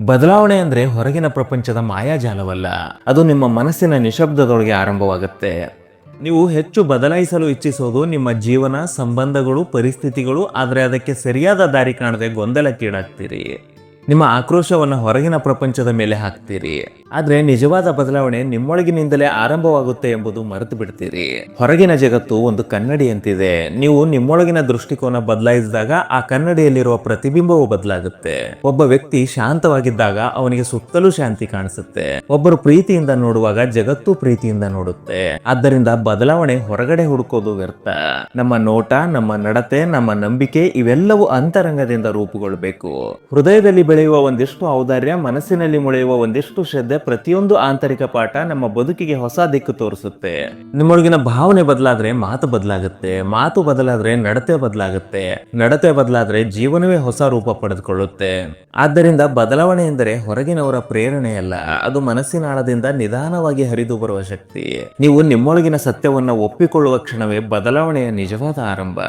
ಬದಲಾವಣೆ ಅಂದ್ರೆ ಹೊರಗಿನ ಪ್ರಪಂಚದ ಮಾಯಾಜಾಲವಲ್ಲ. ಅದು ನಿಮ್ಮ ಮನಸ್ಸಿನ ನಿಶಬ್ದದೊಳಗೆ ಆರಂಭವಾಗುತ್ತೆ. ನೀವು ಹೆಚ್ಚು ಬದಲಾಯಿಸಲು ಇಚ್ಛಿಸೋದು ನಿಮ್ಮ ಜೀವನ, ಸಂಬಂಧಗಳು, ಪರಿಸ್ಥಿತಿಗಳು, ಆದರೆ ಅದಕ್ಕೆ ಸರಿಯಾದ ದಾರಿ ಕಾಣದೆ ಗೊಂದಲಕ್ಕೀಡಾಗ್ತೀರಿ. ನಿಮ್ಮ ಆಕ್ರೋಶವನ್ನು ಹೊರಗಿನ ಪ್ರಪಂಚದ ಮೇಲೆ ಹಾಕ್ತೀರಿ. ಆದ್ರೆ ನಿಜವಾದ ಬದಲಾವಣೆ ನಿಮ್ಮೊಳಗಿನಿಂದಲೇ ಆರಂಭವಾಗುತ್ತೆ ಎಂಬುದು ಮರೆತು ಬಿಡ್ತೀರಿ. ಹೊರಗಿನ ಜಗತ್ತು ಒಂದು ಕನ್ನಡಿಯಂತಿದೆ ನೀವು ನಿಮ್ಮೊಳಗಿನ ದೃಷ್ಟಿಕೋನ ಬದಲಾಯಿಸಿದಾಗ ಆ ಕನ್ನಡಿಯಲ್ಲಿರುವ ಪ್ರತಿಬಿಂಬವು ಬದಲಾಗುತ್ತೆ. ಒಬ್ಬ ವ್ಯಕ್ತಿ ಶಾಂತವಾಗಿದ್ದಾಗ ಅವನಿಗೆ ಸುತ್ತಲೂ ಶಾಂತಿ ಕಾಣಿಸುತ್ತೆ. ಒಬ್ಬರು ಪ್ರೀತಿಯಿಂದ ನೋಡುವಾಗ ಜಗತ್ತು ಪ್ರೀತಿಯಿಂದ ನೋಡುತ್ತೆ. ಆದ್ದರಿಂದ ಬದಲಾವಣೆ ಹೊರಗಡೆ ಹುಡುಕೋದು ವ್ಯರ್ಥ. ನಮ್ಮ ನೋಟ, ನಮ್ಮ ನಡತೆ, ನಮ್ಮ ನಂಬಿಕೆ ಇವೆಲ್ಲವೂ ಅಂತರಂಗದಿಂದ ರೂಪುಗೊಳ್ಬೇಕು. ಹೃದಯದಲ್ಲಿ ಬೆಳೆಯುವ ಒಂದಿಷ್ಟು ಔದಾರ್ಯ, ಮನಸ್ಸಿನಲ್ಲಿ ಮುಳೆಯುವ ಒಂದಿಷ್ಟು ಶ್ರದ್ಧೆ ಪ್ರತಿಯೊಂದು ಆಂತರಿಕ ಪಾಠ ನಮ್ಮ ಬದುಕಿಗೆ ಹೊಸ ದಿಕ್ಕು ತೋರಿಸುತ್ತೆ. ನಿಮ್ಮೊಳಗಿನ ಭಾವನೆ ಬದಲಾದ್ರೆ ಮಾತು ಬದಲಾಗುತ್ತೆ, ಮಾತು ಬದಲಾದ್ರೆ ನಡತೆ ಬದಲಾಗುತ್ತೆ, ನಡತೆ ಬದಲಾದ್ರೆ ಜೀವನವೇ ಹೊಸ ರೂಪ ಪಡೆದುಕೊಳ್ಳುತ್ತೆ. ಆದ್ದರಿಂದ ಬದಲಾವಣೆ ಎಂದರೆ ಹೊರಗಿನವರ ಪ್ರೇರಣೆಯಲ್ಲ ಅದು ಮನಸ್ಸಿನ ಆಳದಿಂದ ನಿಧಾನವಾಗಿ ಹರಿದು ಬರುವ ಶಕ್ತಿ. ನೀವು ನಿಮ್ಮೊಳಗಿನ ಸತ್ಯವನ್ನ ಒಪ್ಪಿಕೊಳ್ಳುವ ಕ್ಷಣವೇ ಬದಲಾವಣೆಯ ನಿಜವಾದ ಆರಂಭ.